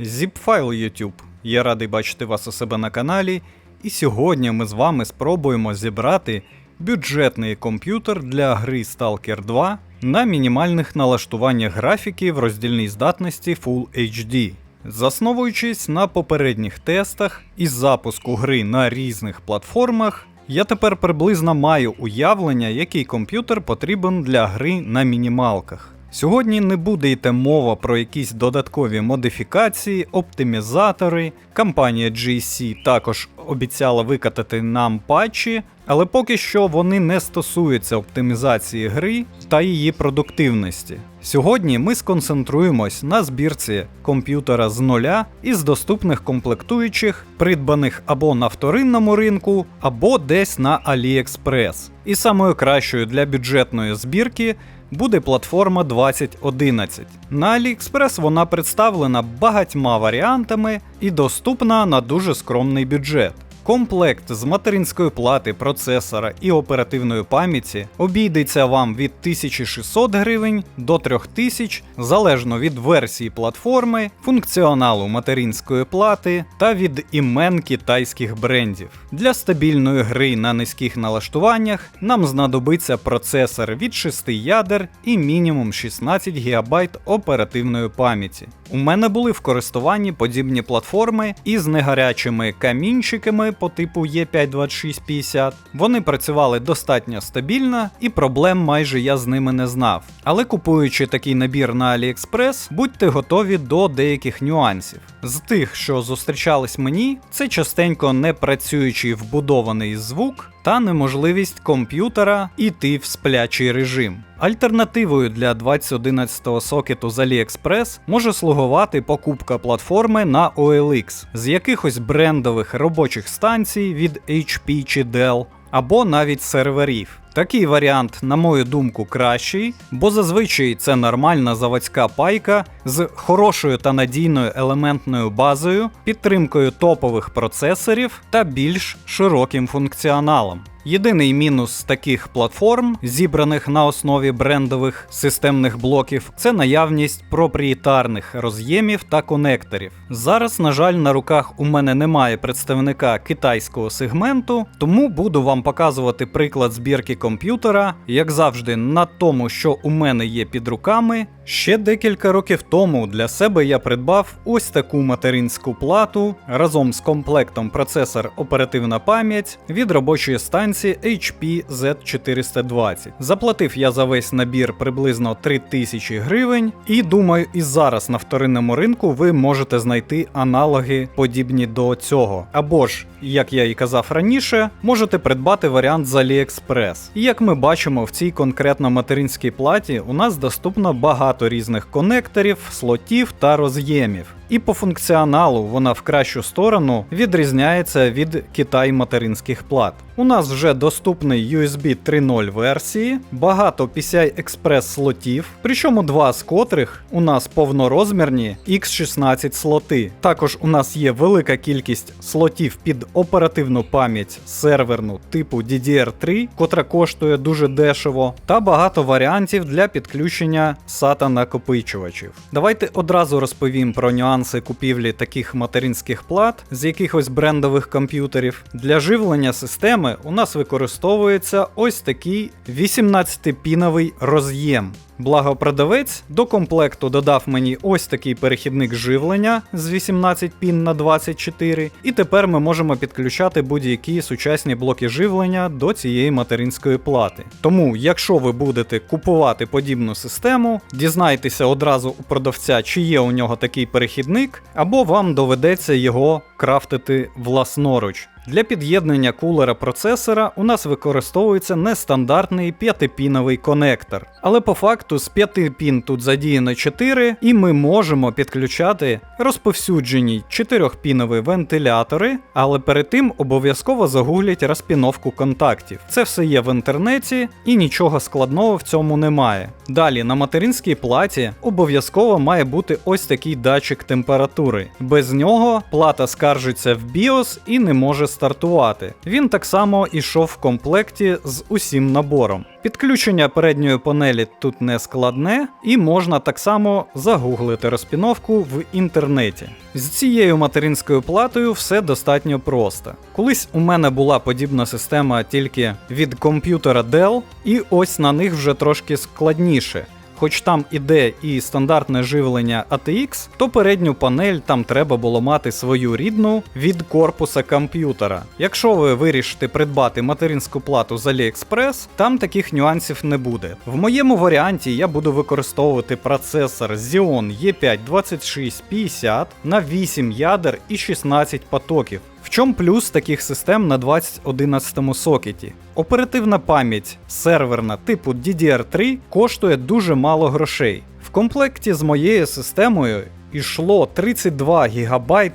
Zipfile YouTube. Я радий бачити вас у себе на каналі, і сьогодні ми з вами спробуємо зібрати бюджетний комп'ютер для гри Stalker 2 на мінімальних налаштуваннях графіки в роздільній здатності Full HD. Засновуючись на попередніх тестах із запуску гри на різних платформах, я тепер приблизно маю уявлення, який комп'ютер потрібен для гри на мінімалках. Сьогодні не буде йти мова про якісь додаткові модифікації, оптимізатори. Компанія GC також обіцяла викатати нам патчі, але поки що вони не стосуються оптимізації гри та її продуктивності. Сьогодні ми сконцентруємось на збірці комп'ютера з нуля із доступних комплектуючих, придбаних або на вторинному ринку, або десь на AliExpress. І самою кращою для бюджетної збірки буде платформа 2011. На AliExpress вона представлена багатьма варіантами і доступна на дуже скромний бюджет. Комплект з материнської плати, процесора і оперативної пам'яті обійдеться вам від 1600 гривень до 3000 залежно від версії платформи, функціоналу материнської плати та від імен китайських брендів. Для стабільної гри на низьких налаштуваннях нам знадобиться процесор від 6 ядер і мінімум 16 ГБ оперативної пам'яті. У мене були в користуванні подібні платформи із негарячими камінчиками по типу E52650. Вони працювали достатньо стабільно і проблем майже я з ними не знав. Але купуючи такий набір на AliExpress, будьте готові до деяких нюансів. З тих, що зустрічались мені, це частенько не працюючий вбудований звук та неможливість комп'ютера іти в сплячий режим. Альтернативою для 2011 сокету з AliExpress може слугувати покупка платформи на OLX з якихось брендових робочих станцій від HP чи Dell, або навіть серверів. Такий варіант, на мою думку, кращий, бо зазвичай це нормальна заводська пайка з хорошою та надійною елементною базою, підтримкою топових процесорів та більш широким функціоналом. Єдиний мінус таких платформ, зібраних на основі брендових системних блоків, це наявність проприєтарних роз'ємів та конекторів. Зараз, на жаль, на руках у мене немає представника китайського сегменту, тому буду вам показувати приклад збірки комп'ютера, як завжди, на тому, що у мене є під руками. Ще декілька років тому для себе я придбав ось таку материнську плату разом з комплектом процесор оперативна пам'ять від робочої станції HP Z420. Заплатив я за весь набір приблизно 3000 гривень, і думаю, і зараз на вторинному ринку ви можете знайти аналоги подібні до цього. Або ж, як я і казав раніше, можете придбати варіант з AliExpress. І як ми бачимо, в цій конкретно материнській платі у нас доступно багато різних конекторів, слотів та роз'ємів. І по функціоналу вона в кращу сторону відрізняється від Китай материнських плат. У нас вже доступний USB 3.0 версії, багато PCI Express слотів, причому два з котрих у нас повнорозмірні X16 слоти. Також у нас є велика кількість слотів під оперативну пам'ять серверну типу DDR3, котра коштує дуже дешево, та багато варіантів для підключення SATA накопичувачів. Давайте одразу розповім про нюанси купівлі таких материнських плат з якихось брендових комп'ютерів. Для живлення системи у нас використовується ось такий 18-піновий роз'єм. Благо продавець до комплекту додав мені ось такий перехідник живлення з 18 пін на 24, і тепер ми можемо підключати будь-які сучасні блоки живлення до цієї материнської плати. Тому, якщо ви будете купувати подібну систему, дізнайтеся одразу у продавця, чи є у нього такий перехідник, або вам доведеться його крафтити власноруч. Для під'єднання кулера процесора у нас використовується нестандартний 5-піновий конектор. Але по факту з 5 пін тут задіяно 4, і ми можемо підключати розповсюджені 4-пінові вентилятори, але перед тим обов'язково загуглять розпіновку контактів. Це все є в інтернеті і нічого складного в цьому немає. Далі на материнській платі обов'язково має бути ось такий датчик температури. Без нього плата скаржиться в BIOS і не може стартувати. Він так само ішов в комплекті з усім набором. Підключення передньої панелі тут не складне, і можна так само загуглити розпіновку в інтернеті. З цією материнською платою все достатньо просто. Колись у мене була подібна система тільки від комп'ютера Dell, і ось на них вже трошки складніше. Хоч там іде і стандартне живлення ATX, то передню панель там треба було мати свою рідну від корпуса комп'ютера. Якщо ви вирішите придбати материнську плату з AliExpress, там таких нюансів не буде. В моєму варіанті я буду використовувати процесор Xeon E5 2650 на 8 ядер і 16 потоків. В чому плюс таких систем на 2011 сокеті? Оперативна пам'ять серверна типу DDR3 коштує дуже мало грошей. В комплекті з моєю системою йшло 32 ГБ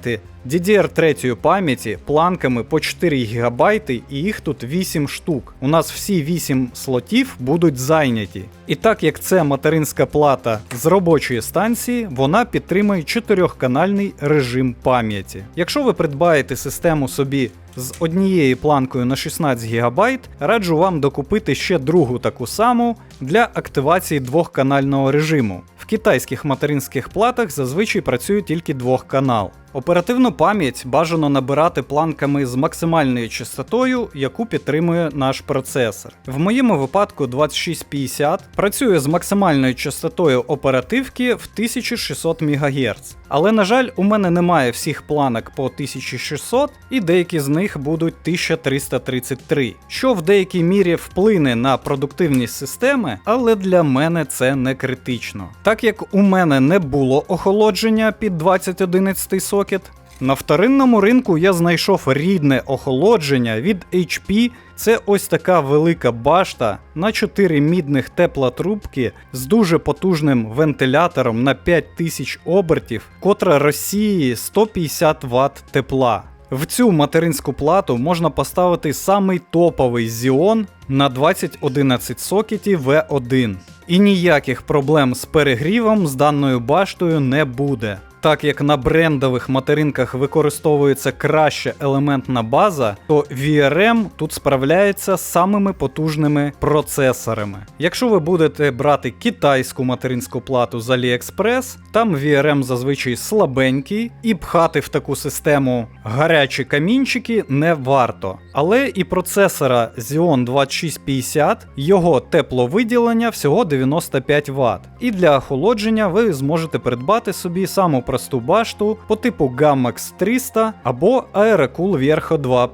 DDR3 пам'яті планками по 4 ГБ і їх тут 8 штук. У нас всі 8 слотів будуть зайняті. І так як це материнська плата з робочої станції, вона підтримує 4-канальний режим пам'яті. Якщо ви придбаєте систему собі з однією планкою на 16 ГБ, раджу вам докупити ще другу таку саму для активації двохканального режиму. В китайських материнських платах зазвичай працює тільки двохканал. Оперативну пам'ять бажано набирати планками з максимальною частотою, яку підтримує наш процесор. В моєму випадку 2650 працює з максимальною частотою оперативки в 1600 МГц. Але, на жаль, у мене немає всіх планок по 1600, і деякі з них будуть 1333, що в деякій мірі вплине на продуктивність системи, але для мене це не критично. Так як у мене не було охолодження під 2011 сокет, на вторинному ринку я знайшов рідне охолодження від HP. Це ось така велика башта на 4 мідних теплотрубки з дуже потужним вентилятором на 5000 обертів, котра розсіює 150 Вт тепла. В цю материнську плату можна поставити самий топовий Xeon на 2011 сокеті V1. І ніяких проблем з перегрівом з даною баштою не буде. Так як на брендових материнках використовується краща елементна база, то VRM тут справляється з самими потужними процесорами. Якщо ви будете брати китайську материнську плату з AliExpress, там VRM зазвичай слабенький, і пхати в таку систему гарячі камінчики не варто. Але і процесора Xeon 2650, його тепловиділення всього 95 Вт. І для охолодження ви зможете придбати собі саму просту башту по типу Gammax 300 або Aerocool Verho 2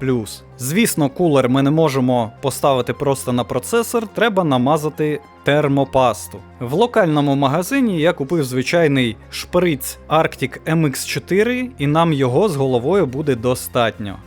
Звісно, кулер ми не можемо поставити просто на процесор, треба намазати термопасту. В локальному магазині я купив звичайний шприц Arctic MX4, і нам його з головою буде достатньо.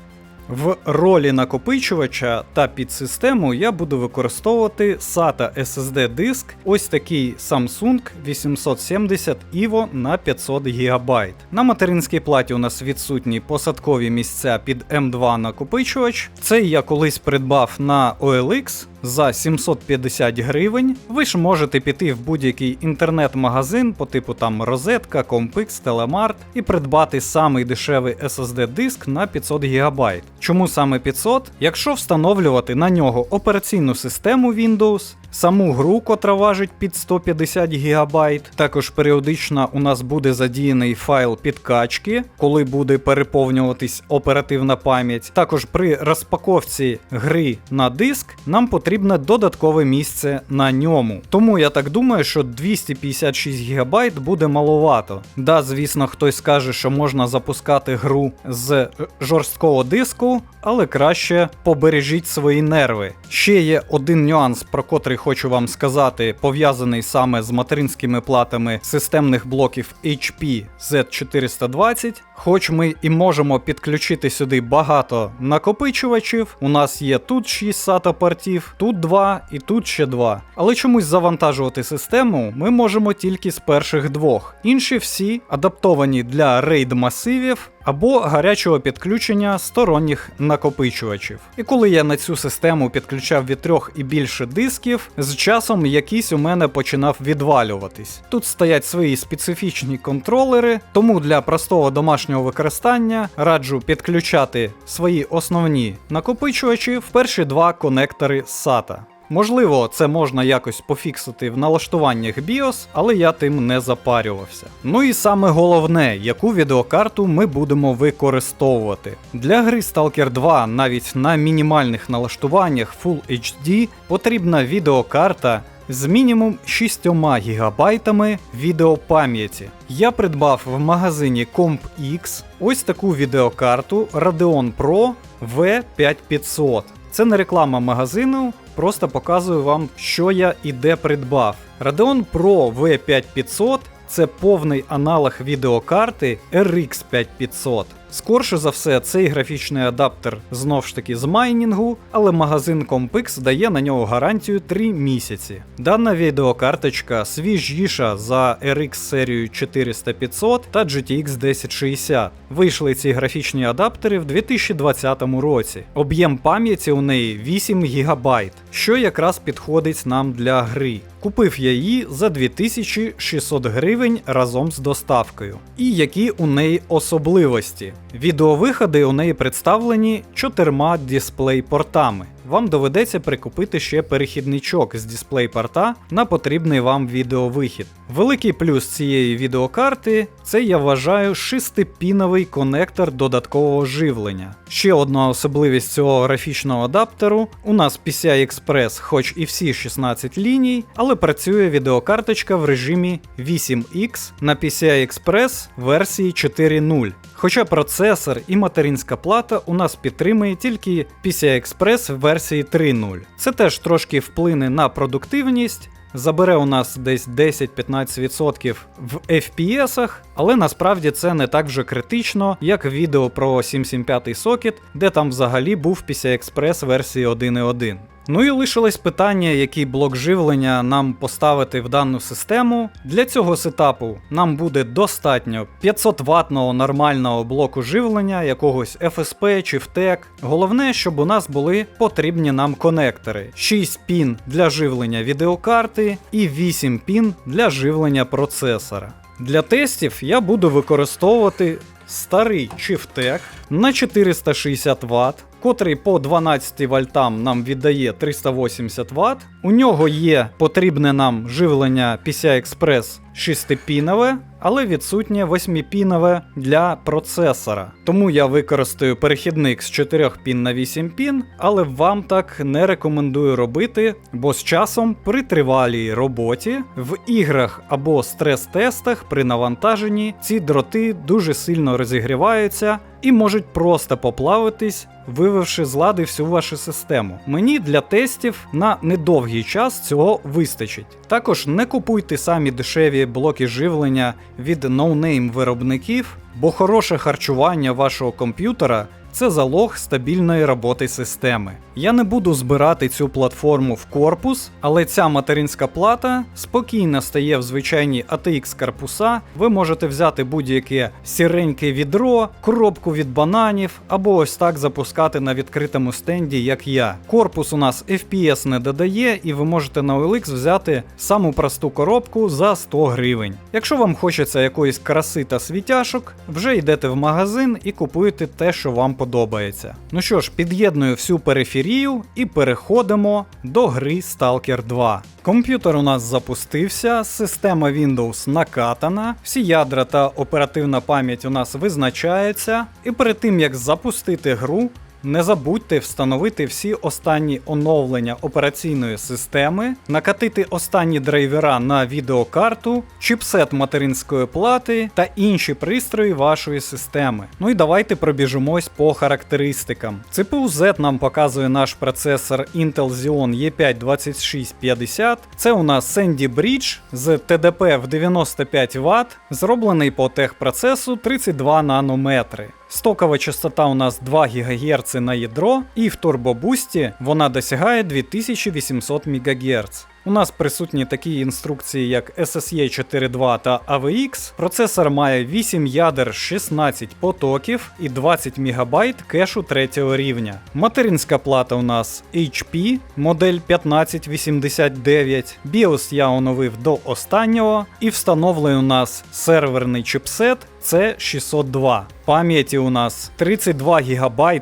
В ролі накопичувача та підсистему я буду використовувати SATA SSD диск, ось такий Samsung 870 EVO на 500 ГБ. На материнській платі у нас відсутні посадкові місця під M2 накопичувач. Цей я колись придбав на OLX за 750 гривень. Ви ж можете піти в будь-який інтернет-магазин по типу там Розетка, Компикс, Телемарт і придбати самий дешевий SSD диск на 500 ГБ. Чому саме 500? Якщо встановлювати на нього операційну систему Windows, саму гру, котра важить під 150 ГБ, також періодично у нас буде задіяний файл підкачки, коли буде переповнюватись оперативна пам'ять. Також при розпаковці гри на диск нам потрібне додаткове місце на ньому. Тому я так думаю, що 256 ГБ буде маловато. Да, звісно, хтось скаже, що можна запускати гру з жорсткого диску, але краще побережіть свої нерви. Ще є один нюанс, про котрий хочу вам сказати, пов'язаний саме з материнськими платами системних блоків HP Z420. Хоч ми і можемо підключити сюди багато накопичувачів, у нас є тут 6 SATA портів, тут 2 і тут ще 2. Але чомусь завантажувати систему ми можемо тільки з перших двох. Інші всі адаптовані для RAID масивів або гарячого підключення сторонніх накопичувачів. І коли я на цю систему підключав від трьох і більше дисків, з часом якийсь у мене починав відвалюватись. Тут стоять свої специфічні контролери, тому для простого домашнього домашнього використання раджу підключати свої основні накопичувачі в перші два конектори SATA. Можливо, це можна якось пофіксити в налаштуваннях BIOS, але я тим не запарювався. Ну і саме головне, яку відеокарту ми будемо використовувати. Для гри Stalker 2 навіть на мінімальних налаштуваннях Full HD потрібна відеокарта з мінімум 6 ГБ відеопам'яті. Я придбав в магазині CompX ось таку відеокарту Radeon Pro V5500. Це не реклама магазину, просто показую вам, що я і де придбав. Radeon Pro V5500 це повний аналог відеокарти RX 5500. Скорше за все, цей графічний адаптер знов ж таки з майнінгу, але магазин Compix дає на нього гарантію 3 місяці. Дана відеокарточка свіжіша за RX серію 400-500 та GTX 1060. Вийшли ці графічні адаптери в 2020 році. Об'єм пам'яті у неї 8 ГБ, що якраз підходить нам для гри. Купив я її за 2600 гривень разом з доставкою. І які у неї особливості? Відеовиходи у неї представлені чотирма дисплей-портами. Вам доведеться прикупити ще перехідничок з дисплей-порта на потрібний вам відеовихід. Великий плюс цієї відеокарти це я вважаю шестипіновий конектор додаткового живлення. Ще одна особливість цього графічного адаптеру: у нас PCI Express, хоч і всі 16 ліній, але працює відеокарточка в режимі 8X на PCI Express версії 4.0. Хоча процесор і материнська плата у нас підтримує тільки PCI Express версії 3.0. Це теж трошки вплине на продуктивність. Забере у нас десь 10-15% в FPS, але насправді це не так вже критично, як відео про 775 сокет, де там взагалі був PCI Express версії 1.1. Ну і лишилось питання, який блок живлення нам поставити в дану систему. Для цього сетапу нам буде достатньо 500 ватного нормального блоку живлення, якогось FSP чи FTEC. Головне, щоб у нас були потрібні нам конектори: 6 пін для живлення відеокарти і 8 пін для живлення процесора. Для тестів я буду використовувати старий Chieftec на 460 Вт, котрий по 12 вольтам нам віддає 380 Вт. У нього є потрібне нам живлення PCI Express 6-пінове, але відсутнє 8-пінове для процесора. Тому я використаю перехідник з 4 пін на 8 пін, але вам так не рекомендую робити, бо з часом при тривалій роботі в іграх або стрес-тестах при навантаженні ці дроти дуже сильно розігріваються і можуть просто поплавитись, вивівши з лади всю вашу систему. Мені для тестів на недовгий час цього вистачить. Також не купуйте самі дешеві блоки живлення від ноунейм виробників, бо хороше харчування вашого комп'ютера це залог стабільної роботи системи. Я не буду збирати цю платформу в корпус, але ця материнська плата спокійно стає в звичайні ATX корпуса. Ви можете взяти будь-яке сіреньке відро, коробку від бананів, або ось так запускати на відкритому стенді, як я. Корпус у нас FPS не додає, і ви можете на OLX взяти саму просту коробку за 100 гривень. Якщо вам хочеться якоїсь краси та світяшок, вже йдете в магазин і купуєте те, що вам подобається. Ну що ж, під'єдную всю периферію і переходимо до гри Stalker 2. Комп'ютер у нас запустився, система Windows накатана, всі ядра та оперативна пам'ять у нас визначаються, і перед тим як запустити гру, не забудьте встановити всі останні оновлення операційної системи, накатити останні драйвера на відеокарту, чіпсет материнської плати та інші пристрої вашої системи. Ну і давайте пробіжимось по характеристикам. CPU Z нам показує наш процесор Intel Xeon E5-2650. Це у нас Sandy Bridge з TDP в 95 Вт, зроблений по техпроцесу 32 нанометри. Стокова частота у нас 2 ГГц на ядро, і в турбобусті вона досягає 2800 МГц. У нас присутні такі інструкції, як SSE 4.2 та AVX. Процесор має 8 ядер, 16 потоків і 20 МБ кешу третього рівня. Материнська плата у нас HP, модель 1589. BIOS я оновив до останнього. І встановлений у нас серверний чипсет C602. Пам'яті у нас 32 ГБ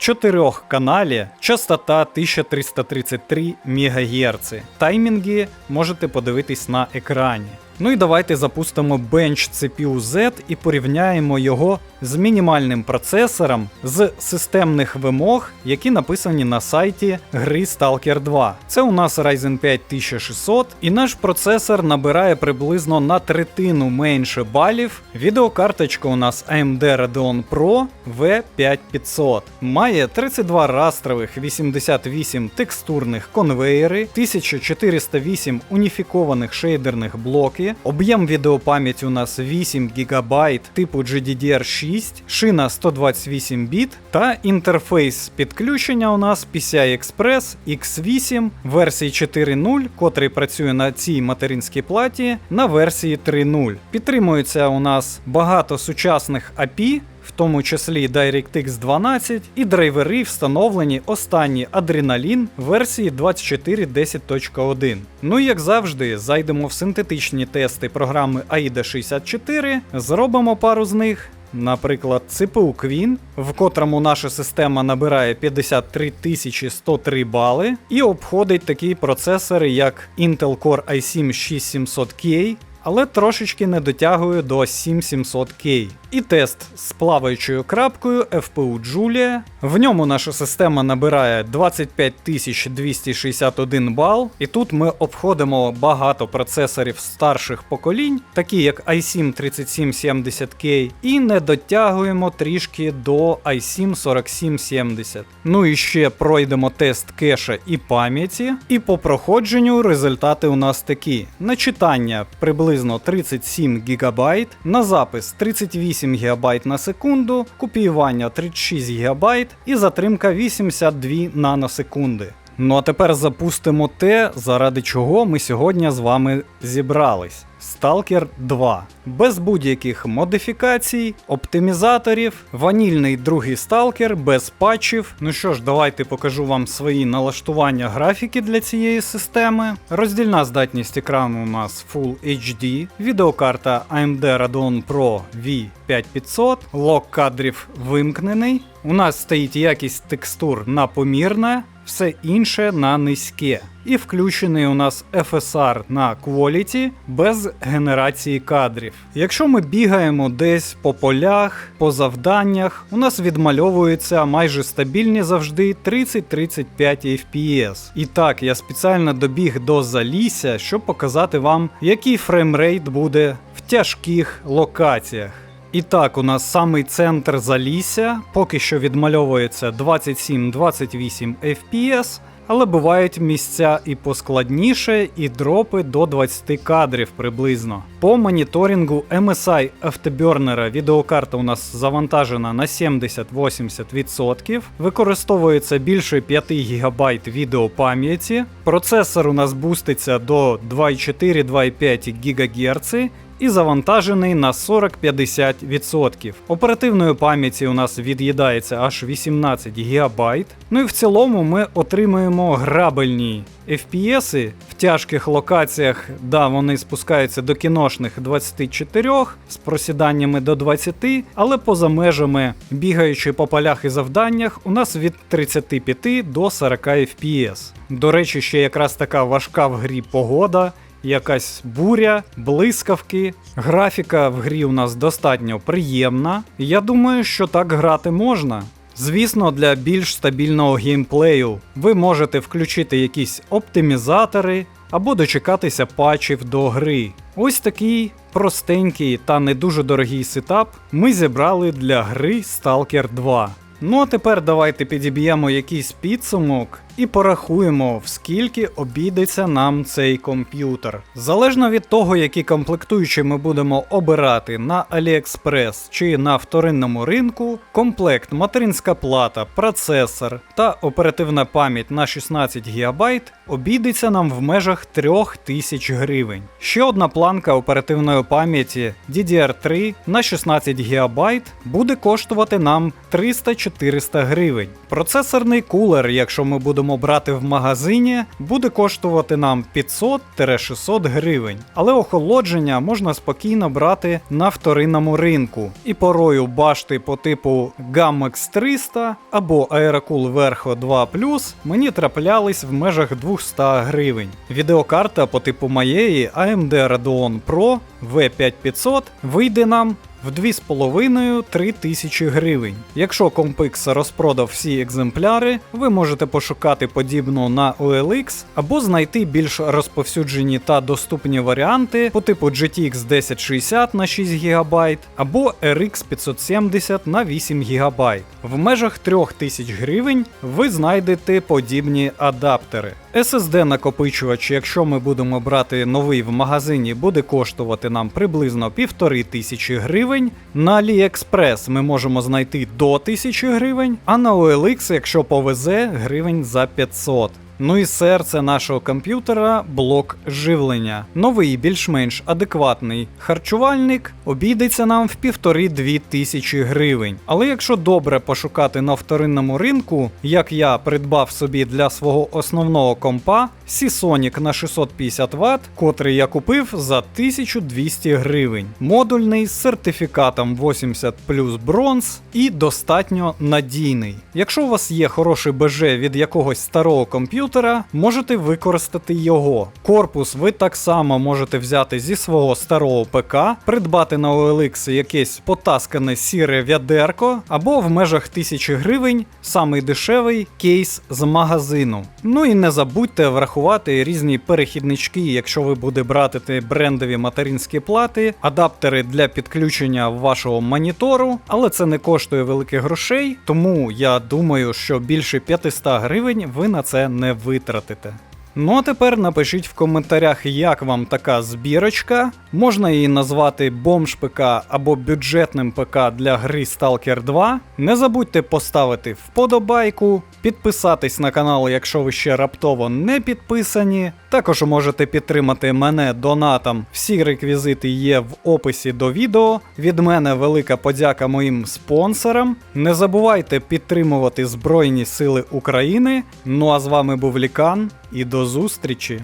чотирьох каналі частота 1333 МГц. Таймінги можете подивитись на екрані. Ну і давайте запустимо бенч CPU Z і порівняємо його з мінімальним процесором з системних вимог, які написані на сайті гри Stalker 2. Це у нас Ryzen 5 1600, і наш процесор набирає приблизно на третину менше балів. Відеокарточка у нас AMD Radeon Pro V5500. Має 32 растрових 88 текстурних конвейери, 1408 уніфікованих шейдерних блоків. Об'єм відеопам'яті у нас 8 ГБ типу GDDR6, шина 128 біт та інтерфейс підключення у нас PCI Express X8 версії 4.0, котрий працює на цій материнській платі на версії 3.0. Підтримується у нас багато сучасних API, в тому числі DirectX 12 і драйвери встановлені останні Adrenalin версії 2410.1. Ну і як завжди, зайдемо в синтетичні тести програми AIDA 64, зробимо пару з них. Наприклад, CPU Queen, в котрому наша система набирає 53 103 бали, і обходить такі процесори, як Intel Core i7 6700K, але трошечки не дотягує до 7700K. І тест з плаваючою крапкою FPU Julia. В ньому наша система набирає 25261 бал, і тут ми обходимо багато процесорів старших поколінь, такі як i7 3770K, і не дотягуємо трішки до i7 4770. Ну і ще пройдемо тест кеша і пам'яті, і по проходженню результати у нас такі: на читання приблизно 37 ГБ, на запис 38 ГБ на секунду, копіювання 36 ГБ і затримка 82 наносекунди. Ну а тепер запустимо те, заради чого ми сьогодні з вами зібрались. Stalker 2. Без будь-яких модифікацій, оптимізаторів, ванільний другий сталкер без патчів. Ну що ж, давайте покажу вам свої налаштування графіки для цієї системи. Роздільна здатність екрану у нас Full HD, відеокарта AMD Radeon Pro V5500, лок кадрів вимкнений. У нас стоїть якість текстур на помірне, все інше на низьке. І включений у нас FSR на Quality без генерації кадрів. Якщо ми бігаємо десь по полях, по завданнях, у нас відмальовуються майже стабільні завжди 30-35 FPS. І так, я спеціально добіг до залісся, щоб показати вам, який фреймрейт буде в тяжких локаціях. І так, у нас самий центр залісся, поки що відмальовується 27-28 FPS, але бувають місця і поскладніше, і дропи до 20 кадрів приблизно. По моніторингу MSI автобернера відеокарта у нас завантажена на 70-80%, використовується більше 5 ГБ відеопам'яті, процесор у нас буститься до 2,4-2,5 ГГц і завантажений на 40-50%. Оперативної пам'яті у нас від'їдається аж 18 ГБ. Ну і в цілому ми отримуємо грабельні FPS в тяжких локаціях, да, вони спускаються до кіношних 24 з просіданнями до 20, але поза межами, бігаючи по полях і завданнях, у нас від 35 до 40 FPS. До речі, ще якраз така важка в грі погода якась буря, блискавки. Графіка в грі у нас достатньо приємна. Я думаю, що так грати можна. Звісно, для більш стабільного геймплею ви можете включити якісь оптимізатори або дочекатися патчів до гри. Ось такий простенький та не дуже дорогий сетап ми зібрали для гри Stalker 2. Ну а тепер давайте підіб'ємо якийсь підсумок і порахуємо, в скільки обійдеться нам цей комп'ютер. Залежно від того, які комплектуючі ми будемо обирати на AliExpress чи на вторинному ринку, комплект, материнська плата, процесор та оперативна пам'ять на 16 ГБ обійдеться нам в межах 3000 гривень. Ще одна планка оперативної пам'яті DDR3 на 16 ГБ буде коштувати нам 300-400 гривень. Процесорний кулер, якщо ми будемо брати в магазині, буде коштувати нам 500-600 гривень. Але охолодження можна спокійно брати на вторинному ринку. І порою башти по типу Gammax 300 або Aerocool Verho 2 мені траплялись в межах 200 гривень. Відеокарта по типу моєї AMD Radeon Pro V5500 вийде нам в 2,5-3 тисячі гривень. Якщо Compix розпродав всі екземпляри, ви можете пошукати подібну на OLX або знайти більш розповсюджені та доступні варіанти по типу GTX 1060 на 6 ГБ або RX 570 на 8 ГБ. В межах 3000 гривень ви знайдете подібні адаптери. SSD накопичувач, якщо ми будемо брати новий в магазині, буде коштувати нам приблизно 1500 гривень. На AliExpress ми можемо знайти до 1000 гривень, а на OLX, якщо повезе, гривень за 500. Ну і серце нашого комп'ютера блок живлення. Новий, більш-менш адекватний харчувальник обійдеться нам в півтори-дві тисячі гривень. Але якщо добре пошукати на вторинному ринку, як я придбав собі для свого основного компа Seasonic на 650 Вт, котрий я купив за 1200 гривень. Модульний з сертифікатом 80 плюс бронз і достатньо надійний. Якщо у вас є хороший БЖ від якогось старого комп'ютера, можете використати його. Корпус ви так само можете взяти зі свого старого ПК, придбати на OLX якесь потаскане сіре вядерко, або в межах 1000 гривень самий дешевий кейс з магазину. Ну і не забудьте врахувати різні перехіднички, якщо ви будете брати брендові материнські плати, адаптери для підключення вашого монітору, але це не коштує великих грошей, тому я думаю, що більше 500 гривень ви на це не витратите. Ну а тепер напишіть в коментарях, як вам така збірочка. Можна її назвати бомж ПК або бюджетним ПК для гри Stalker 2. Не забудьте поставити вподобайку, підписатись на канал, якщо ви ще раптово не підписані. Також можете підтримати мене донатом. Всі реквізити є в описі до відео. Від мене велика подяка моїм спонсорам. Не забувайте підтримувати Збройні Сили України. Ну а з вами був Лікан і до зустрічі!